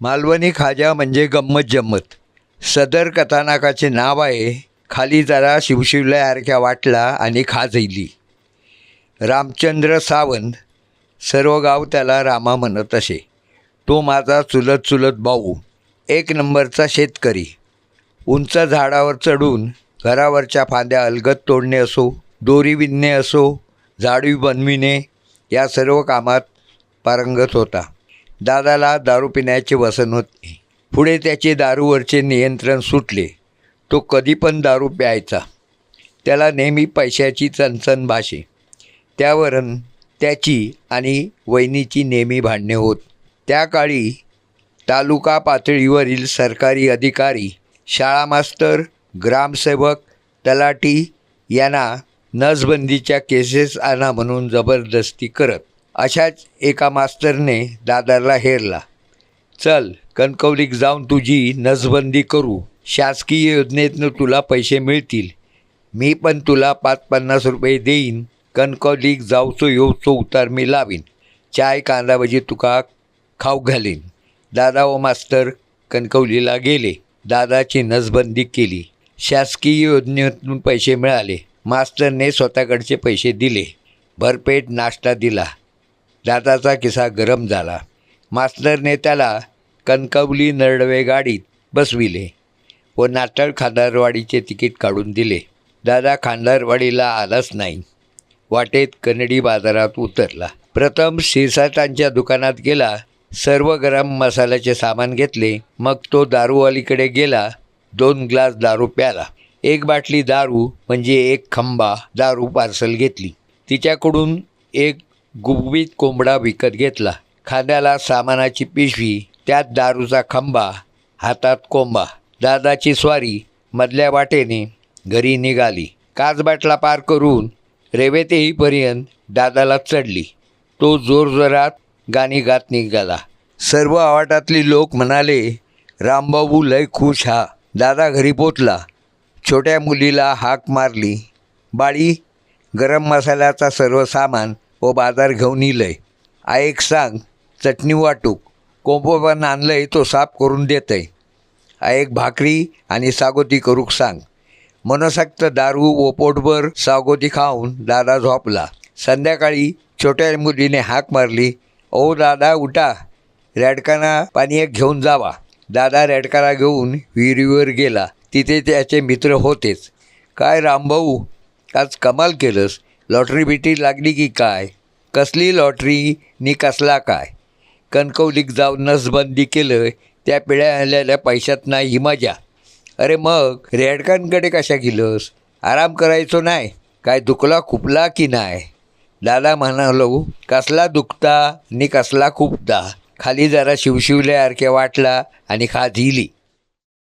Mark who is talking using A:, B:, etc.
A: मालवणी खाजा म्हणजे गंमत जम्मत. सदर कथानकाचे नाव आहे खाली जरा शिवशिवल्यासारख्या वाटला आणि खाजैली. रामचंद्र सावंत सर्व गाव त्याला रामा म्हणत असे. तो माझा चुलत चुलत भाऊ एक नंबरचा शेतकरी. उंच झाडावर चढून घरावरच्या फांद्या अलगत तोडणे असो दोरी विणणे असो झाडू बनविणे या सर्व कामात पारंगत होता. दादाला दारू पिण्याचे वसन होते. पुढे त्याचे दारूवरचे नियंत्रण सुटले. तो कधी पण दारू प्यायचा. त्याला नेहमी पैशाची चणचण भाषे. त्यावरून त्याची आणि वहिनीची नेहमी भांडणे होत. त्या काळी तालुका पातळीवरील सरकारी अधिकारी शाळा मास्तर ग्रामसेवक तलाठी यांना नसबंदीच्या केसेस आणा म्हणून जबरदस्ती करत अशाच एका मास्तरने दादाला हेरला. चल कणकवलीक जाऊन तुझी नसबंदी करू. शासकीय योजनेतनं तुला पैसे मिळतील. मी पण तुला पाच पन्नास रुपये देईन. कणकवलीक जाऊचो येऊचो उतार मी लावीन. चाय कांदा भजी तुका खाऊ घालीन. दादा व मास्तर कणकवलीला गेले. दादाची नसबंदी केली. शासकीय योजनेतून पैसे मिळाले. मास्तरने स्वतःकडचे पैसे दिले. भरपेट नाश्ता दिला. दादाचा किस्सा गरम झाला. मास्तरने त्याला कणकवली नरडवे गाडीत बसविले व नाटळ खांदारवाडीचे तिकीट काढून दिले. दादा खांदारवाडीला आलाच नाही. वाटेत कन्नडी बाजारात उतरला. प्रथम शिरसाटांच्या दुकानात गेला. सर्व गरम मसाल्याचे सामान घेतले. मग तो दारूवालीकडे गेला. दोन ग्लास दारू प्याला. एक बाटली दारू म्हणजे एक खंबा दारू पार्सल घेतली. तिच्याकडून एक गुबगुबीत कोंबडा विकत घेतला. खांद्याला सामानाची पिशवी त्यात दारूचा खंबा हातात कोंबा. दादाची स्वारी मधल्या वाटेने घरी निघाली. काचबाटला पार करून रेवेतेहीपर्यंत दादाला चढली. तो जोरजोरात गाणी गात निघाला. सर्व आवाटातली लोक म्हणाले रामबाबू लय खुश हा. दादा घरी पोचला. छोट्या मुलीला हाक मारली. बाळी गरम मसाल्याचा सर्व सामान व बाजार घेऊन इलंय. एक सांग चटणी वाटूक कोंबो पण आणलंय तो साफ करून देत आहे एक भाकरी आणि सागोती करूक सांग. मनसक्त दारू व पोटभर सागोती खाऊन दादा झोपला. संध्याकाळी छोट्या मुलीने हाक मारली ओ दादा उठा. रॅडकाना पाणी एक घेऊन जावा. दादा रेडकाना घेऊन विहिरीवर गेला. तिथे त्याचे मित्र होतेच. काय रामभाऊ आज कमाल केलंस. लॉटरी बिटरी लागली की काय? कसली लॉटरी नि कसला काय? कणकवलीक जाऊन नसबंदी केलं त्या पिढ्या आलेल्या पैशात नाही ही मजा. अरे मग रेडकांकडे कशा गेलंस? आराम करायचो नाही? काय दुखला खुपला की नाही? दादा म्हणालो कसला दुखता नि कसला खुपता? खाली जरा शिवशिवल्यासारख्या वाटला आणि खाज दिली